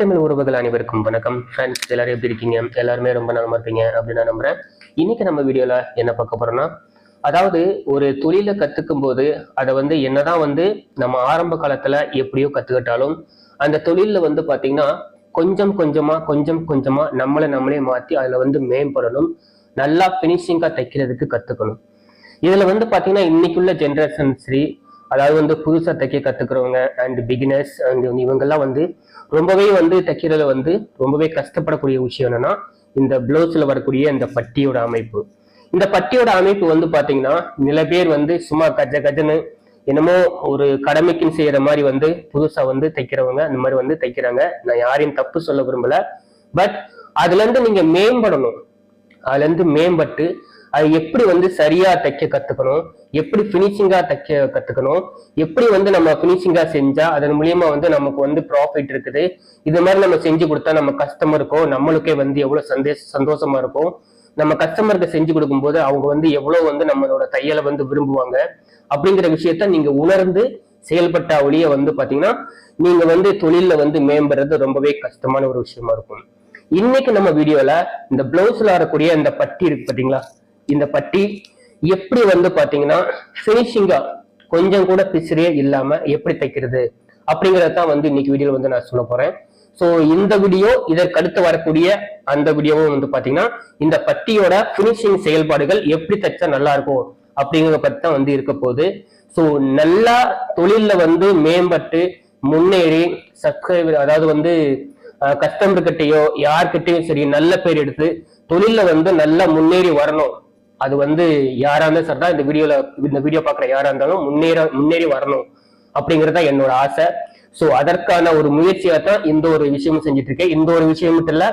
தமிழ் உறவுகள் அனைவருக்கும் வணக்கம். ஃப்ரெண்ட்ஸ் எல்லாரும் எப்படி இருக்கீங்க? எல்லாருமே ரொம்ப நலமா இருப்பீங்க அப்படின்னு நான் நம்புறேன். இன்னைக்கு நம்ம வீடியோல என்ன பார்க்க போறோம்னா அதாவது ஒரு தொழிலை கத்துக்கும் போது அதை வந்து என்னதான் வந்து நம்ம ஆரம்ப காலத்துல எப்படியோ கத்துக்கிட்டாலும் அந்த தொழில வந்து பாத்தீங்கன்னா கொஞ்சம் கொஞ்சமா கொஞ்சம் கொஞ்சமா நம்மளை நம்மளே மாத்தி அதுல வந்து மேம்படணும். நல்லா பினிஷிங்கா தைக்கிறதுக்கு கத்துக்கணும். இதுல வந்து பாத்தீங்கன்னா இன்னைக்குள்ள ஜென்ரேஷன் சரி அதாவது வந்து புதுசா தைக்க கத்துக்கிறவங்க அண்ட் பிகினர்ஸ் அண்ட் இவங்கெல்லாம் வந்து ரொம்பவே வந்து தைக்கிறதுல வந்து ரொம்பவே கஷ்டப்படக்கூடிய விஷயம் என்னன்னா இந்த பிளவுஸ்ல வரக்கூடிய இந்த பட்டியோட அமைப்பு. இந்த பட்டியோட அமைப்பு வந்து பாத்தீங்கன்னா நில பேர் வந்து சும்மா கஜ கஜன்னு என்னமோ ஒரு கடமைக்குன்னு செய்யற மாதிரி வந்து புதுசா வந்து தைக்கிறவங்க அந்த மாதிரி வந்து தைக்கிறாங்க. நான் யாரையும் தப்பு சொல்ல விரும்பல. பட் அதுல இருந்து நீங்க மேம்படணும். அதுல இருந்து மேம்பட்டு அது எப்படி வந்து சரியா தைக்க கத்துக்கணும்? எப்படி பினிஷிங்கா தைக்க கத்துக்கணும்? எப்படி வந்து நம்ம பினிஷிங்கா செஞ்சா அதன் மூலியமா வந்து நமக்கு வந்து ப்ராஃபிட் இருக்குது? இது மாதிரி நம்ம செஞ்சு கொடுத்தா நம்ம கஸ்டமருக்கோ நம்மளுக்கே வந்து எவ்வளவு சந்தேஷ சந்தோஷமா இருக்கும். நம்ம கஸ்டமருக்கு செஞ்சு கொடுக்கும்போது அவங்க வந்து எவ்வளவு வந்து நம்மளோட தையலை வந்து விரும்புவாங்க? அப்படிங்கிற விஷயத்த நீங்க உணர்ந்து செயல்பட்ட ஒழிய வந்து பாத்தீங்கன்னா நீங்க வந்து தொழில வந்து மேம்படுறது ரொம்பவே கஷ்டமான ஒரு விஷயமா இருக்கும். இன்னைக்கு நம்ம வீடியோல இந்த பிளவுஸ்ல வரக்கூடிய இந்த பட்டி இருக்கு பாத்தீங்களா? இந்த பட்டி எப்படி வந்து பாத்தீங்கன்னா பினிஷிங்கா கொஞ்சம் கூட பிசிறியே இல்லாம எப்படி தைக்கிறது அப்படிங்கறதான் வந்து இன்னைக்கு வீடியோ வந்து நான் சொல்ல போறேன். சோ இந்த வீடியோ இதற்கடுத்து வரக்கூடிய அந்த வீடியோவும் வந்து பாத்தீங்கன்னா இந்த பட்டியோட பினிஷிங் செயல்பாடுகள் எப்படி தைச்சா நல்லா இருக்கும் அப்படிங்கிற பத்தி தான் வந்து இருக்க போகுது. சோ நல்லா தொழில்ல வந்து மேம்பட்டு முன்னேறி சப்ஸ்கிரைபர் அதாவது வந்து கஸ்டமர் யார்கிட்டயும் சரி நல்ல பேர் எடுத்து தொழில்ல வந்து நல்லா முன்னேறி வரணும் அது வந்து யாரா இருந்தாலும் சரிதான் இந்த வீடியோல இந்த வீடியோ பாக்குற யாரா இருந்தாலும் முன்னேற முன்னேறி வரணும் அப்படிங்கறத என்னோட ஆசை. சோ அதற்கான ஒரு முயற்சியா தான் இந்த ஒரு விஷயமும் செஞ்சுட்டு இருக்கேன் இந்த ஒரு விஷயம் மட்டும் இல்ல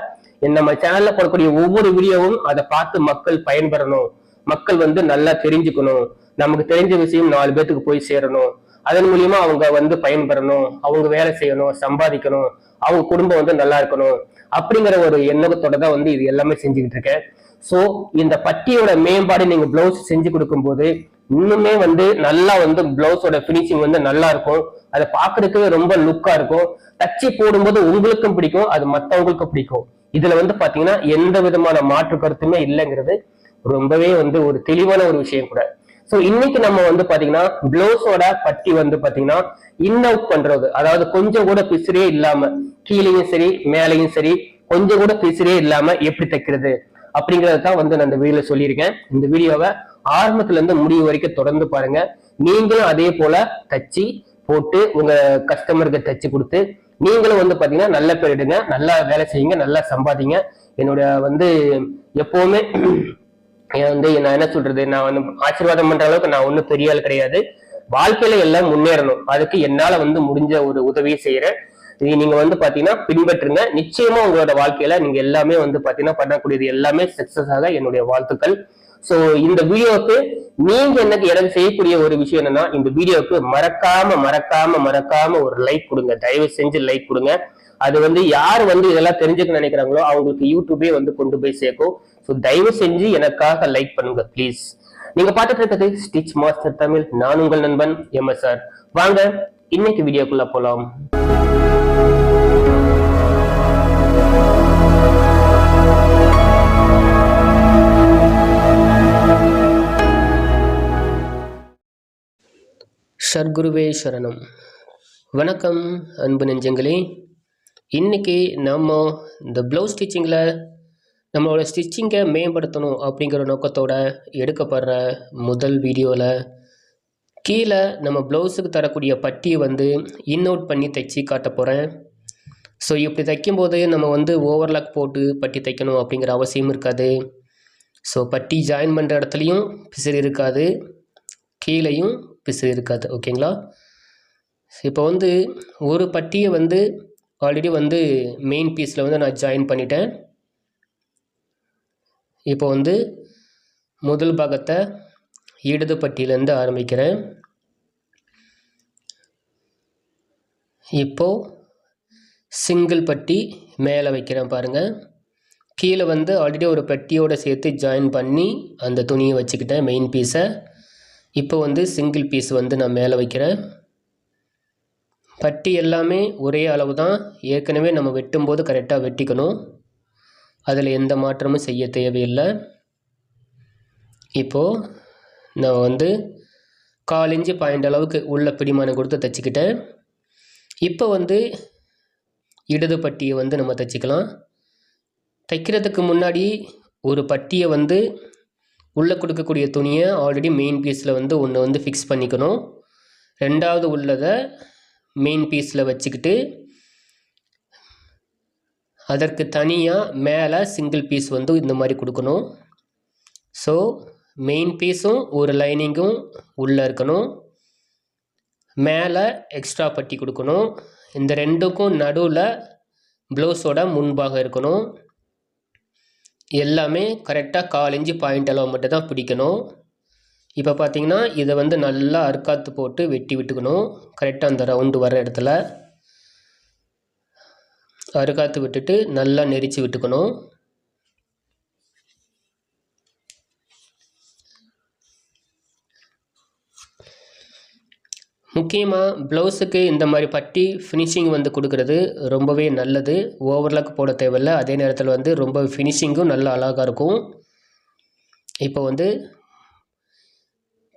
நம்ம சேனல்ல போடக்கூடிய ஒவ்வொரு வீடியோவும் அதை பார்த்து மக்கள் பயன்பெறணும். மக்கள் வந்து நல்லா தெரிஞ்சுக்கணும். நமக்கு தெரிஞ்ச விஷயம் நாலு பேத்துக்கு போய் சேரணும். அதன் மூலியமா அவங்க வந்து பயன்பெறணும். அவங்க வேலை செய்யணும் சம்பாதிக்கணும். அவங்க குடும்பம் வந்து நல்லா இருக்கணும். அப்படிங்கிற ஒரு எண்ணத்தோட தான் வந்து இது எல்லாமே செஞ்சுக்கிட்டு இருக்கேன் ஸோ இந்த பட்டியோட மேம்பாடு நீங்க பிளவுஸ் செஞ்சு கொடுக்கும்போது இன்னுமே வந்து நல்லா வந்து பிளவுஸோட பினிஷிங் வந்து நல்லா இருக்கும். அதை பாக்குறதுக்கு ரொம்ப லுக்கா இருக்கும். தச்சு போடும்போது உங்களுக்கும் பிடிக்கும் அது மத்தவங்களுக்கும் பிடிக்கும். இதுல வந்து பாத்தீங்கன்னா எந்த விதமான மாற்று கருத்துமே இல்லைங்கிறது ரொம்பவே வந்து ஒரு தெளிவான ஒரு விஷயம் கூட. சோ இன்னைக்கு நம்ம வந்து பாத்தீங்கன்னா பிளவுஸோட பட்டி வந்து பாத்தீங்கன்னா இன் அவுட் பண்றது. அதாவது கொஞ்சம் கூட பிசிறே இல்லாம கீழேயும் சரி மேலையும் சரி கொஞ்சம் கூட பிசிறே இல்லாம எப்படி தைக்கிறது? அப்படிங்கறத தான் வந்து நான் இந்த வீடியோல சொல்லியிருக்கேன். இந்த வீடியோவை ஆரம்பத்துல இருந்து முடிவு வரைக்கும் தொடர்ந்து பாருங்க. நீங்களும் அதே போல தச்சு போட்டு உங்க கஸ்டமருக்கு தச்சு கொடுத்து நீங்களும் வந்து பாத்தீங்கன்னா நல்ல பேர் எடுங்க நல்லா வேலை செய்யுங்க நல்லா சம்பாதிங்க. என்னோட வந்து எப்பவுமே வந்து நான் என்ன சொல்றது நான் வந்து ஆசீர்வாதம் பண்ற அளவுக்கு நான் ஒன்றும் பெரிய ஆள் கிடையாது. வாழ்க்கையில எல்லாம் முன்னேறணும். அதுக்கு என்னால வந்து முடிஞ்ச ஒரு உதவியை செய்யறேன். இது நீங்க வந்து பாத்தீங்கன்னா பின்பற்றுங்க. நிச்சயமா உங்களோட வாழ்க்கையில நீங்க எல்லாமே வந்து பாத்தீங்கன்னா பண்ணக்கூடியது எல்லாமே சக்சஸ் ஆக என்னுடைய வாழ்த்துக்கள். சோ இந்த வீடியோவுக்கு நீங்க எனக்கு எனக்கு செய்யக்கூடிய ஒரு விஷயம் என்னன்னா இந்த வீடியோவுக்கு மறக்காம மறக்காம மறக்காம ஒரு லைக் கொடுங்க. தயவு செஞ்சு லைக் கொடுங்க. அது வந்து யார் வந்து இதெல்லாம் தெரிஞ்சுக்க நினைக்கிறாங்களோ அவங்களுக்கு யூடியூபே வந்து கொண்டு போய் சேர்க்கும். ஸோ தயவு செஞ்சு எனக்காக லைக் பண்ணுங்க ப்ளீஸ் நீங்க பார்த்துட்டு இருக்கிறது ஸ்டிச் மாஸ்டர் தமிழ் நான் உங்கள் நண்பன் எம்எஸ்ஆர் வாங்க இன்னைக்கு வீடியோக்குள்ள போலாம். சர்க்குருவே சரணம். வணக்கம் அன்பு நெஞ்சங்களே. இன்றைக்கி நம்ம இந்த ப்ளவுஸ் ஸ்டிச்சிங்கில் நம்மளோட ஸ்டிச்சிங்கை மேம்படுத்தணும் அப்படிங்கிற நோக்கத்தோட எடுக்கப்படுற முதல் வீடியோவில் கீழே நம்ம ப்ளவுஸுக்கு தரக்கூடிய பட்டியை வந்து இன் அவுட் பண்ணி தைச்சி காட்ட போகிறேன் ஸோ இப்படி தைக்கும்போது நம்ம வந்து ஓவர்லாக் போட்டு பட்டி தைக்கணும் அப்படிங்கிற அவசியம் இருக்காது. ஸோ பட்டி ஜாயின் பண்ணுற இடத்துலையும் பிசிறு இருக்காது. கீழேயும் பிசு இருக்காது ஓகேங்களா? இப்போ வந்து ஒரு பட்டியை வந்து ஆல்ரெடி வந்து மெயின் பீஸில் வந்து நான் ஜாயின் பண்ணிட்டேன். இப்போ வந்து முதல் பாகத்தை இடது பட்டியிலேருந்து ஆரம்பிக்கிறேன். இப்போது சிங்கிள் பட்டி மேலே வைக்கிறேன் பாருங்கள் கீழே வந்து ஆல்ரெடி ஒரு பட்டியோடு சேர்த்து ஜாயின் பண்ணி அந்த துணியை வச்சுக்கிட்டேன் மெயின் பீஸை இப்போ வந்து சிங்கிள் பீஸ் வந்து நான் மேலே வைக்கிறேன். பட்டி எல்லாமே ஒரே அளவு தான் ஏற்கனவே நம்ம வெட்டும்போது கரெக்டாக வெட்டிக்கணும். அதில் எந்த மாற்றமும் செய்ய தேவையில்லை. இப்போது நான் வந்து கால் இன்ச்சு பாயிண்ட் அளவுக்கு உள்ள பிடிமானம் கொடுத்து தைச்சிக்கிட்டேன். இப்போ வந்து இடது பட்டியை வந்து நம்ம தைச்சிக்கலாம். தைக்கிறதுக்கு முன்னாடி ஒரு பட்டியை வந்து உள்ளே கொடுக்கக்கூடிய துணியை ஆல்ரெடி மெயின் பீஸில் வந்து ஒன்று வந்து ஃபிக்ஸ் பண்ணிக்கணும். ரெண்டாவது உள்ளதை மெயின் பீஸில் வச்சுக்கிட்டு அதற்கு தனியாக மேலே சிங்கிள் பீஸ் வந்து இந்த மாதிரி கொடுக்கணும். ஸோ மெயின் பீஸும் ஒரு லைனிங்கும் உள்ளே இருக்கணும். மேலே எக்ஸ்ட்ரா பட்டி கொடுக்கணும். இந்த ரெண்டுக்கும் நடுவில் ப்ளவுஸோட முன்பாக இருக்கணும். எல்லாமே கரெக்டாக கால் பாயிண்ட் அளவு மட்டும் தான் பிடிக்கணும். இப்போ பார்த்தீங்கன்னா இதை வந்து நல்லா அறுக்காத்து போட்டு வெட்டி விட்டுக்கணும். கரெக்டாக அந்த ரவுண்டு வர இடத்துல. அறுக்காத்து விட்டுட்டு நல்லா நெரிச்சு விட்டுக்கணும். முக்கியமாக ப்ளவுஸுக்கு இந்த மாதிரி பட்டி ஃபினிஷிங் வந்து கொடுக்கறது ரொம்பவே நல்லது. ஓவர்லாக் போட தேவையில்ல. அதே நேரத்தில் வந்து ரொம்ப ஃபினிஷிங்கும் நல்ல அழகாக இருக்கும். இப்போ வந்து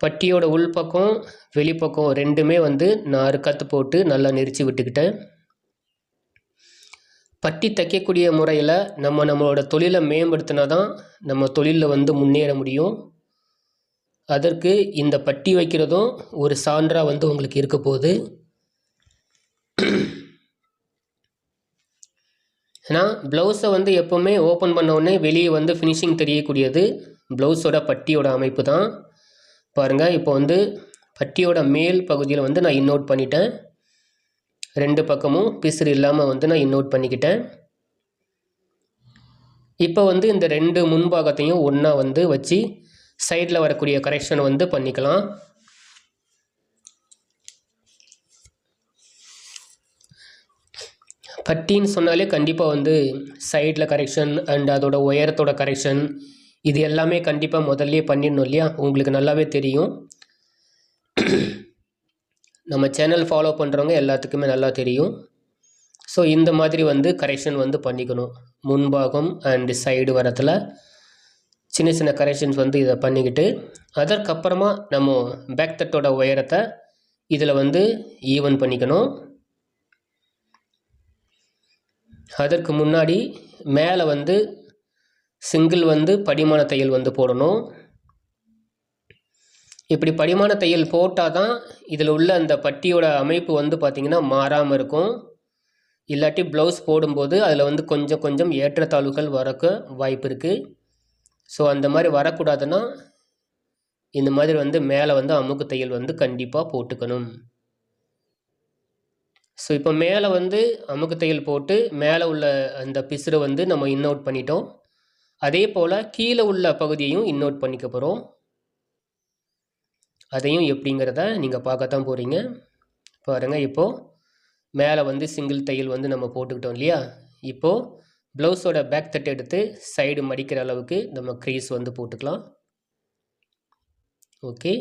பட்டியோட உள்பக்கம் வெளிப்பக்கம் ரெண்டுமே வந்து நான் அறுக்கத்து போட்டு நல்லா நெரிச்சு விட்டுக்கிட்டேன். பட்டி தைக்கக்கூடிய முறையில் நம்ம நம்மளோட தொழிலை மேம்படுத்தினா தான் நம்ம தொழிலில் வந்து முன்னேற முடியும். அதற்கு இந்த பட்டி வைக்கிறதும் ஒரு சான்றாக வந்து உங்களுக்கு இருக்க போகுது. ஏன்னா ப்ளவுஸை வந்து எப்போவுமே ஓப்பன் பண்ணவுடனே வெளியே வந்து ஃபினிஷிங் தெரியக்கூடியது. ப்ளவுஸோட பட்டியோட அமைப்பு தான். பாருங்கள் இப்போ வந்து பட்டியோட மேல் பகுதியில் வந்து நான் இன்னோட் பண்ணிட்டேன். ரெண்டு பக்கமும் பிசுறு இல்லாமல் வந்து நான் இன்னோட் பண்ணிக்கிட்டேன். இப்போ வந்து இந்த ரெண்டு முன்பாகத்தையும் ஒன்றா வந்து வச்சு சைடில் வரக்கூடிய கரெக்ஷன் வந்து பண்ணிக்கலாம். பட்டின்னு சொன்னாலே கண்டிப்பாக வந்து சைடில் கரெக்ஷன் அண்ட் அதோட உயரத்தோட கரெக்ஷன் இது எல்லாமே கண்டிப்பாக முதல்லே பண்ணிடணும் இல்லையா? உங்களுக்கு நல்லாவே தெரியும். நம்ம சேனல் ஃபாலோ பண்ணுறவங்க எல்லாத்துக்குமே நல்லா தெரியும். ஸோ இந்த மாதிரி வந்து கரெக்ஷன் வந்து பண்ணிக்கணும். முன்பாகம் அண்டு சைடு வரத்தில். சின்ன சின்ன கரெக்ஷன்ஸ் வந்து இதை பண்ணிக்கிட்டு அதற்கப்புறமா நம்ம பேக் தட்டோட உயரத்தை இதில் வந்து ஈவன் பண்ணிக்கணும். அதற்கு முன்னாடி மேலே வந்து சிங்கிள் வந்து படிமான தையல் வந்து போடணும். இப்படி படிமான தையல் போட்டால் தான் இதில் உள்ள அந்த பட்டியோட அமைப்பு வந்து பார்த்திங்கன்னா மாறாமல் இருக்கும். இல்லாட்டி ப்ளவுஸ் போடும்போது அதில் வந்து கொஞ்சம் கொஞ்சம் ஏற்றத்தாழ்வுகள் வரக்க வாய்ப்பு இருக்குது ஸோ அந்த மாதிரி வரக்கூடாதுன்னா இந்த மாதிரி வந்து மேலே வந்து அமுக்கு தையல் வந்து கண்டிப்பாக போட்டுக்கணும். ஸோ இப்போ மேலே வந்து அமுக்கு தையல் போட்டு மேலே உள்ள அந்த பிசுரை வந்து நம்ம இன் அவுட் பண்ணிட்டோம். அதே போல் கீழே உள்ள பகுதியையும் இன்னோட் பண்ணிக்க போகிறோம் அதையும் எப்படிங்கிறத நீங்கள் பார்க்கத்தான் போகிறீங்க பாருங்கள் இப்போது மேலே வந்து சிங்கிள் தையல் வந்து நம்ம போட்டுக்கிட்டோம் இல்லையா? இப்போது ப்ளவுஸோட பேக் தட்டு எடுத்து சைடு மடிக்கிற அளவுக்கு நம்ம க்ரீஸ் வந்து போட்டுக்கலாம். ஓகே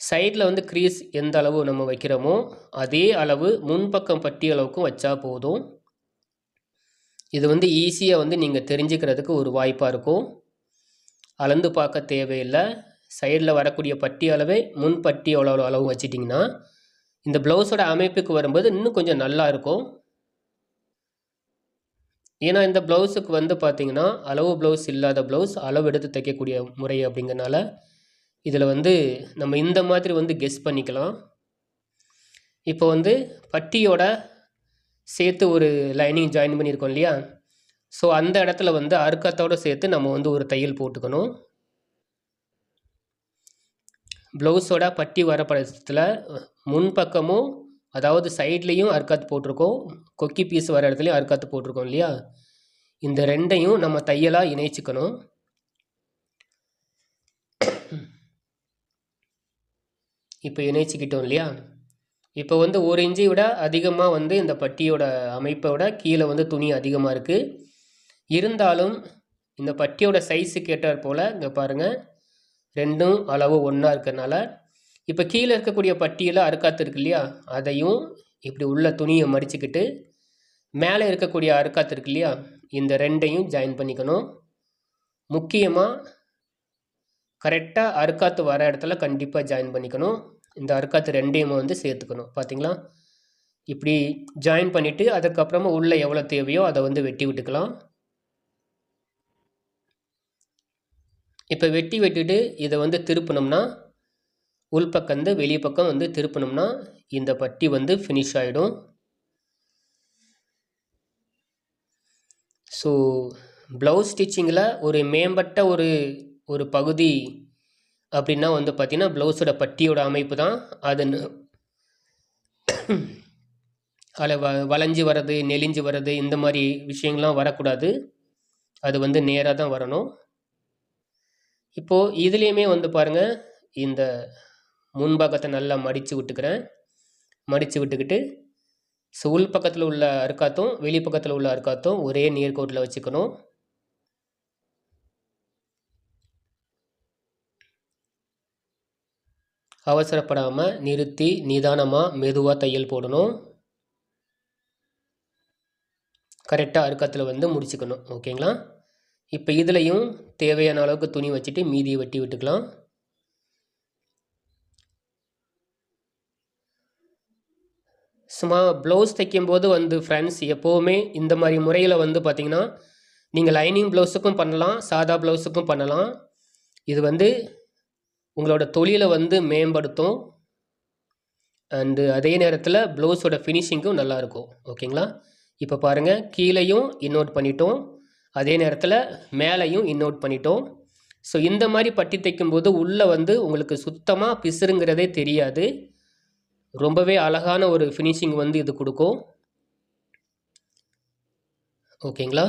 சைடில் வந்து க்ரீஸ் எந்த அளவு நம்ம வைக்கிறோமோ அதே அளவு முன்பக்கம் பட்டி அளவுக்கும் வச்சா போதும். இது வந்து ஈஸியாக வந்து நீங்கள் தெரிஞ்சுக்கிறதுக்கு ஒரு வாய்ப்பாக இருக்கும். அளந்து பார்க்க தேவையில்லை. சைடில் வரக்கூடிய பட்டி அளவே முன் பட்டி அளவு வச்சிட்டிங்கன்னா இந்த ப்ளவுஸோட அமைப்புக்கு வரும்போது இன்னும் கொஞ்சம் நல்லா இருக்கும். ஏன்னா இந்த ப்ளவுஸுக்கு வந்து பார்த்திங்கன்னா அளவு ப்ளவுஸ் இல்லாத ப்ளவுஸ் அளவு எடுத்து தைக்கக்கூடிய முறை அப்படிங்கிறனால இதில் வந்து நம்ம இந்த மாதிரி வந்து கெஸ் பண்ணிக்கலாம். இப்போ வந்து பட்டியோட சேர்த்து ஒரு லைனிங் ஜாயின் பண்ணியிருக்கோம் இல்லையா? ஸோ அந்த இடத்துல வந்து அறுக்கத்தோடு சேர்த்து நம்ம வந்து ஒரு தையல் போட்டுக்கணும். ப்ளவுஸோட பட்டி வர படத்தில் முன்பக்கமும் அதாவது சைட்லேயும் அறுக்காத்து போட்டிருக்கோம் கொக்கி பீஸ் வர இடத்துலையும் அறுக்காத்து போட்டிருக்கோம் இல்லையா? இந்த ரெண்டையும் நம்ம தையலாக இணைச்சிக்கணும். இப்போ இணைச்சிக்கிட்டோம் இல்லையா? இப்போ வந்து ஒரு இன்ச்சை விட அதிகமாக வந்து இந்த பட்டியோட அமைப்பை விட கீழே வந்து துணி அதிகமாக இருக்குது இருந்தாலும் இந்த பட்டியோட சைஸுக்கு ஏற்றாற் போல் இங்கே பாருங்கள் ரெண்டும் அளவு ஒன்றா இருக்கிறனால இப்போ கீழே இருக்கக்கூடிய பட்டியில் அறுக்காத்து இருக்கு இல்லையா அதையும் இப்படி உள்ள துணியை மடிச்சுக்கிட்டு மேலே இருக்கக்கூடிய அறுக்காத்து இருக்கு இல்லையா இந்த ரெண்டையும் ஜாயின் பண்ணிக்கணும். முக்கியமாக கரெக்டாக அறுக்காத்து வர இடத்துல கண்டிப்பாக ஜாயின் பண்ணிக்கணும். இந்த அறுக்காத்து ரெண்டையும் வந்து சேர்த்துக்கணும். பார்த்தீங்களா இப்படி ஜாயின் பண்ணிவிட்டு அதுக்கப்புறமா உள்ளே எவ்வளோ தேவையோ அதை வந்து வெட்டி விட்டுக்கலாம். இப்போ வெட்டி வெட்டிட்டு இதை வந்து திருப்பினோம்னா உள்பக்கம் வந்து வெளி பக்கம் வந்து திருப்பினோம்னா இந்த பட்டி வந்து ஃபினிஷ் ஆகிடும் ஸோ ப்ளவுஸ் ஸ்டிச்சிங்கில் ஒரு மேம்பட்ட ஒரு ஒரு பகுதி அப்படின்னா வந்து பார்த்திங்கன்னா ப்ளவுஸோட பட்டியோட அமைப்பு தான். அது அதில் வ வளைஞ்சி வர்றது நெளிஞ்சு வர்றது இந்த மாதிரி விஷயங்கள்லாம் வரக்கூடாது. அது வந்து நேராக தான் வரணும். இப்போது இதுலேயுமே வந்து பாருங்கள் இந்த முன்பாகத்தை நல்லா மடித்து விட்டுக்கிறேன். மடித்து விட்டுக்கிட்டு ஸோ உள் பக்கத்தில் உள்ள அறுக்காத்தும் வெளி பக்கத்தில் உள்ள அறுக்காத்தும் ஒரே நேர்கோட்டில் வச்சுக்கணும். அவசரப்படாமல் நிறுத்தி நிதானமாக மெதுவாக தையல் போடணும். கரெக்டாக அறுக்கத்தில் வந்து முடிச்சுக்கணும். ஓகேங்களா? இப்போ இதுலேயும் தேவையான அளவுக்கு துணி வச்சுட்டு மீதியை வெட்டி விட்டுக்கலாம். சும்மா ப்ளவுஸ் தைக்கும்போது வந்து ஃப்ரெண்ட்ஸ் எப்போவுமே இந்த மாதிரி முறையில் வந்து பார்த்திங்கன்னா நீங்கள் லைனிங் ப்ளவுஸுக்கும் பண்ணலாம் சாதா ப்ளவுஸுக்கும் பண்ணலாம். இது வந்து உங்களோட தொழிலை வந்து மேம்படுத்தும். அண்டு அதே நேரத்தில் ப்ளவுஸோட ஃபினிஷிங்கும் நல்லாயிருக்கும் ஓகேங்களா இப்போ பாருங்கள் கீழேயும் இன்னோட் பண்ணிட்டோம். அதே நேரத்தில் மேலேயும் இன்னோட் பண்ணிட்டோம். ஸோ இந்த மாதிரி பட்டி தைக்கும்போது உள்ளே வந்து உங்களுக்கு சுத்தமாக பிசுறுங்கிறதே தெரியாது. ரொம்பவே அழகான ஒரு ஃபினிஷிங் வந்து இது கொடுக்கும். ஓகேங்களா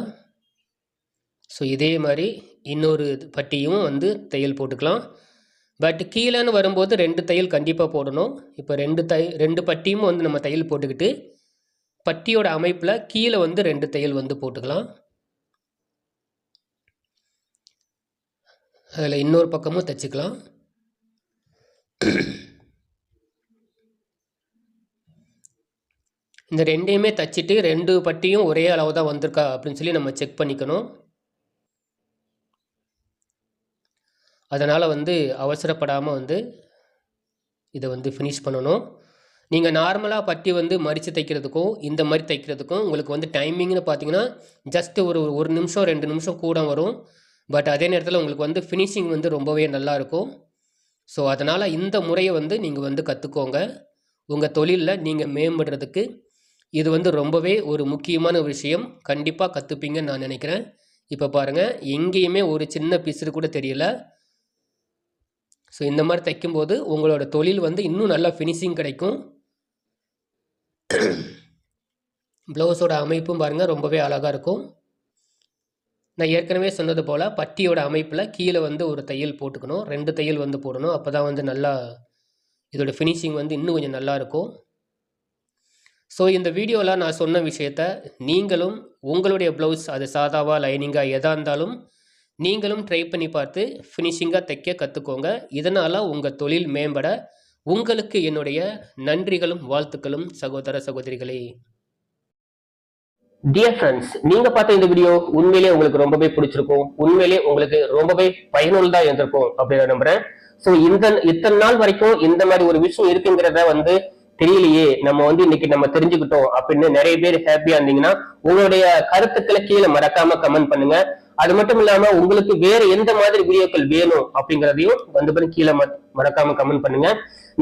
ஸோ இதே மாதிரி இன்னொரு பட்டியும் வந்து தையல் போட்டுக்கலாம். பட் கீழேன்னு வரும்போது ரெண்டு தையல் கண்டிப்பாக போடணும். இப்போ ரெண்டு தை ரெண்டு பட்டியும் வந்து நம்ம தையல் போட்டுக்கிட்டு பட்டியோட அமைப்பில் கீழே வந்து ரெண்டு தையல் வந்து போட்டுக்கலாம். அதில் இன்னொரு பக்கமும் தைச்சிக்கலாம். இந்த ரெண்டையுமே தைச்சிட்டு ரெண்டு பட்டியும் ஒரே அளவு தான் வந்திருக்கா அப்படின்னு சொல்லி நம்ம செக் பண்ணிக்கணும். அதனால் வந்து அவசரப்படாமல் வந்து இதை வந்து ஃபினிஷ் பண்ணணும். நீங்கள் நார்மலாக பட்டி வந்து மடித்து தைக்கிறதுக்கும் இந்த மாதிரி தைக்கிறதுக்கும் உங்களுக்கு வந்து டைமிங்னு பார்த்தீங்கன்னா ஜஸ்ட்டு ஒரு ஒரு நிமிஷம் ரெண்டு நிமிஷம் கூட வரும். பட் அதே நேரத்தில் உங்களுக்கு வந்து ஃபினிஷிங் வந்து ரொம்பவே நல்லாயிருக்கும் ஸோ அதனால் இந்த முறையை வந்து நீங்கள் வந்து கற்றுக்கோங்க உங்கள் தொழிலில் நீங்கள் மேம்படுறதுக்கு இது வந்து ரொம்பவே ஒரு முக்கியமான விஷயம். கண்டிப்பாக கற்றுப்பீங்கன்னு நான் நினைக்கிறேன். இப்போ பாருங்கள் எங்கேயுமே ஒரு சின்ன பிசுறு கூட தெரியல. ஸோ இந்த மாதிரி தைக்கும்போது உங்களோட தொழில் வந்து இன்னும் நல்லா ஃபினிஷிங் கிடைக்கும். ப்ளவுஸோட அமைப்பும் பாருங்கள் ரொம்பவே அழகாக இருக்கும். நான் ஏற்கனவே சொன்னது போல் பட்டியோட அமைப்பில் கீழே வந்து ஒரு தையல் போட்டுக்கணும். ரெண்டு தையல் வந்து போடணும். அப்போ தான் வந்து நல்லா இதோட ஃபினிஷிங் வந்து இன்னும் கொஞ்சம் நல்லாயிருக்கும் ஸோ இந்த வீடியோவில் நான் சொன்ன விஷயத்த நீங்களும் உங்களுடைய ப்ளவுஸ் அது சாதாவாக லைனிங்காக எதாக இருந்தாலும் நீங்களும் ட்ரை பண்ணி பார்த்து ஃபினிஷிங்காக தைக்க கற்றுக்கோங்க இதனால் உங்கள் தொழில் மேம்பட உங்களுக்கு என்னுடைய நன்றிகளும் வாழ்த்துக்களும் சகோதர சகோதரிகளே. டியர் ஃப்ரெண்ட்ஸ் நீங்க பார்த்த இந்த வீடியோ உண்மையிலே உங்களுக்கு ரொம்பவே பிடிச்சிருக்கும். உண்மையிலே உங்களுக்கு ரொம்பவே பயனுள்ளதா இருந்திருக்கும் அப்படின்னு நம்புறேன். ஸோ இந்த இத்தனை நாள் வரைக்கும் இந்த மாதிரி ஒரு விஷயம் இருக்குங்கிறத வந்து தெரியலையே நம்ம வந்து இன்னைக்கு நம்ம தெரிஞ்சுக்கிட்டோம் அப்படின்னு நிறைய பேர் ஹாப்பியா இருந்தீங்கன்னா உங்களுடைய கருத்துக்களை கீழே மறக்காம கமெண்ட் பண்ணுங்க. அது மட்டும் இல்லாம உங்களுக்கு வேற எந்த மாதிரி வீடியோக்கள் வேணும் அப்படிங்கறதையும் வந்து பண்ணி கீழே மறக்காம கமெண்ட் பண்ணுங்க.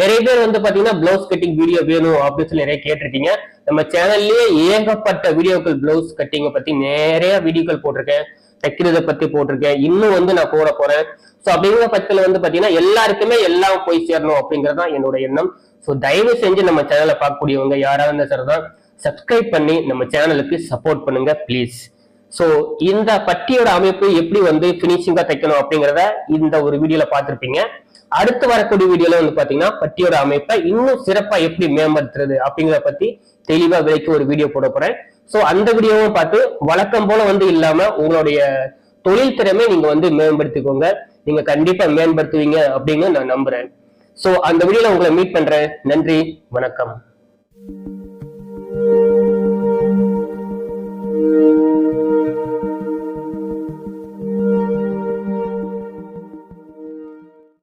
நிறைய பேர் வந்து பாத்தீங்கன்னா பிளவுஸ் கட்டிங் வீடியோ வேணும் அப்படின்னு சொல்லி நிறைய கேட்டிருக்கீங்க. நம்ம சேனல்லயே ஏகப்பட்ட வீடியோக்கள் பிளவுஸ் கட்டிங்க பத்தி நிறைய வீடியோக்கள் போட்டிருக்கேன். தைக்கிறத பத்தி போட்டிருக்கேன். இன்னும் வந்து நான் போட போறேன். சோ அப்படிங்கிற பட்சத்துல வந்து பாத்தீங்கன்னா எல்லாருக்குமே எல்லாம் போய் சேரணும் அப்படிங்கறதான் என்னோட எண்ணம். சோ தயவு செஞ்சு நம்ம சேனலை பார்க்கக்கூடியவங்க யாரா இருந்தா சரிதான் சப்ஸ்கிரைப் பண்ணி நம்ம சேனலுக்கு சப்போர்ட் பண்ணுங்க ப்ளீஸ் சோ இந்த பட்டியோட அமைப்பு எப்படி வந்து பினிஷிங்கா தைக்கணும் அப்படிங்கறத இந்த ஒரு வீடியோல பார்த்திருப்பீங்க. அடுத்து வரக்கூடிய வீடியோல வந்து பாத்தீங்கன்னா பட்டியோட அமைப்பை இன்னும் சிறப்பா எப்படி மேம்படுத்துறது அப்படிங்கிறத பத்தி தெளிவா விலைக்கு ஒரு வீடியோ போட போறேன். சோ அந்த வீடியோவும் பார்த்து வழக்கம் போல வந்து இல்லாம உங்களுடைய தொழில் திறமை நீங்க வந்து மேம்படுத்திக்கோங்க. நீங்க கண்டிப்பா மேம்படுத்துவீங்க அப்படின்னு நான் நம்புறேன். சோ அந்த வீடியோல உங்களை மீட் பண்றேன். நன்றி வணக்கம்.